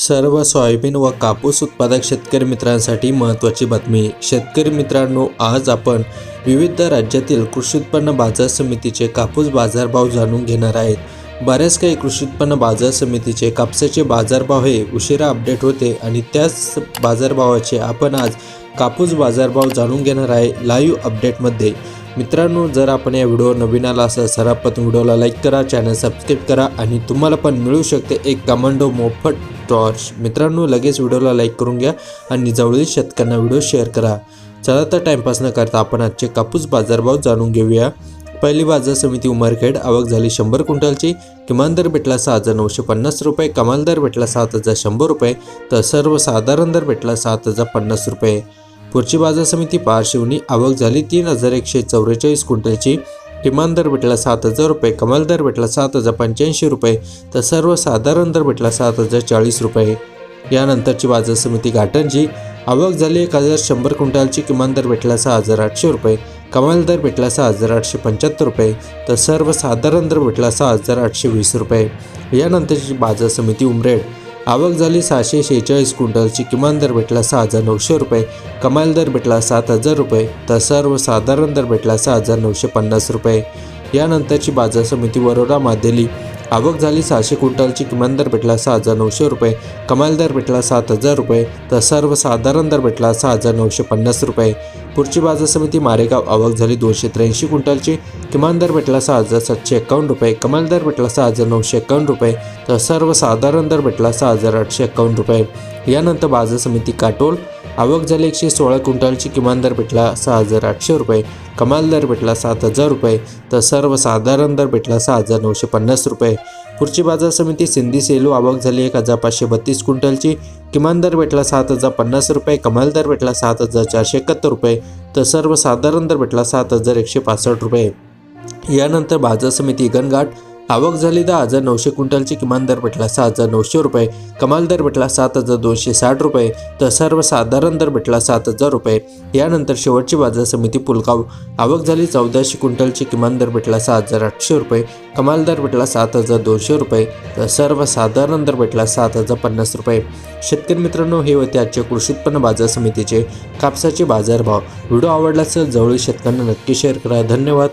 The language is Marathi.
सर्व सोयाबीन व कापूस उत्पादक शेतकरी मित्रांसाठी महत्त्वाची बातमी. शेतकरी मित्रांनो आज आपण विविध राज्यातील कृषी उत्पन्न बाजार समितीचे कापूस बाजारभाव जाणून घेणार आहेत. बऱ्याच काही कृषी उत्पन्न बाजार समितीचे कापसाचे बाजारभाव हे उशिरा अपडेट होते आणि त्याच बाजारभावाचे आपण आज कापूस बाजारभाव जाणून घेणार आहे लाईव्ह अपडेटमध्ये मित्रांनो जर आपण या व्हिडिओवर नवीन आला असाल सर्वप्रथम व्हिडिओला लाईक करा चॅनल सबस्क्राईब करा आणि तुम्हाला पण मिळू शकते एक कमांडो मोफत टॉर्च मित्रांनो लगेच व्हिडिओला लाईक करून घ्या आणि जवळील शेतकऱ्यांना व्हिडिओ शेअर करा. चला तर टाईमपास न करता आपण आजचे कापूस बाजारभाव जाणून घेऊया. पहिली बाजार समिती उमरखेड आवक झाली शंभर क्विंटलची. किमान दर भेटला सहा हजार नऊशे पन्नास रुपये कमाल दर भेटला सात हजार शंभर रुपये तर सर्वसाधारण दर भेटला सात हजार पन्नास रुपये. पुढची बाजार समिती पारशिवनी आवक झाली तीन हजार एकशे चौवेचाळीस क्विंटलची. किमान दर भेटला सात हजार रुपये कमाल दर भेटला सात हजार पंच्याऐंशी रुपये तर सर्वसाधारण दर भेटला सात हजार चाळीस रुपये. यानंतरची बाजार समिती घाटांची आवक झाली एक हजार शंभर क्विंटलची किमान दर भेटला सहा हजार आठशे रुपये कमाल दर भेटला सहा हजार आठशे पंच्याहत्तर रुपये तर सर्वसाधारण दर भेटला सहा हजार आठशे वीस रुपये. यानंतरची बाजार समिती उमरेड. आवक झाली सहाशे शेहेचाळीस क्विंटलची. किमान दर भेटला सहा हजार नऊशे रुपये. कमाल दर भेटला सात हजार रुपये. तर सर्वसाधारण दर भेटला सहा हजार नऊशे पन्नास रुपये. यानंतरची बाजार समिती वरोरा मादेली आवक झाली सहाशे क्विंटलची किमान दर भेटला सहा हजार नऊशे रुपये. कमाल दर भेटला सात हजार रुपये. तर सर्वसाधारण दर भेटला सहा हजार नऊशे पन्नास रुपये. पुढची बाजार समिती मारेगाव आवक झाली दोनशे त्र्याऐंशी क्विंटलची. किमान दर भेटला सहा हजार सातशे एकावन्न रुपये. कमाल दर भेटला सहा हजार नऊशे एकावन्न रुपये. तर सर्वसाधारण दर भेटला सहा हजार आठशे एकावन्न रुपये. यानंतर बाजार समिती काटोल आवक झाली एकशे सोळा क्विंटलची किमान दर भेटला सहा हजार आठशे रुपये. कमाल दर भेटला सात हजार रुपये. तर सर्वसाधारण दर भेटला सहा हजार नऊशे पन्नास रुपये. पुढची बाजार समिती सिंधी सेलू आवक झाली एक हजार पाचशे बत्तीस क्विंटलची. किमान दर भेटला सात हजार पन्नास रुपये. कमाल दर भेटला सात हजार चारशे एकाहत्तर रुपये. तर सर्वसाधारण दर भेटला सात हजार एकशे पासष्ट रुपये. यानंतर बाजार समिती गणघाट आवक झाली दहा हजार नऊशे क्विंटलची किमान दर भेटला सहा हजार नऊशे रुपये. कमाल दर भेटला सात हजार दोनशे साठ रुपये. तर सर्वसाधारण दर भेटला सात हजार रुपये. यानंतर शेवटची बाजार समिती पुलगाव आवक झाली चौदाशे क्विंटलची किमान दर भेटला सहा हजार आठशे रुपये. कमाल दर भेटला सात हजार दोनशे रुपये. तर सर्वसाधारण दर भेटला सात हजार पन्नास रुपये. शेतकरी मित्रांनो हे होते आजचे कृषी उत्पन्न बाजार समितीचे कापसाचे बाजारभाव. व्हिडिओ आवडला असेल जवळील शेतकऱ्यांना नक्की शेअर करा. धन्यवाद.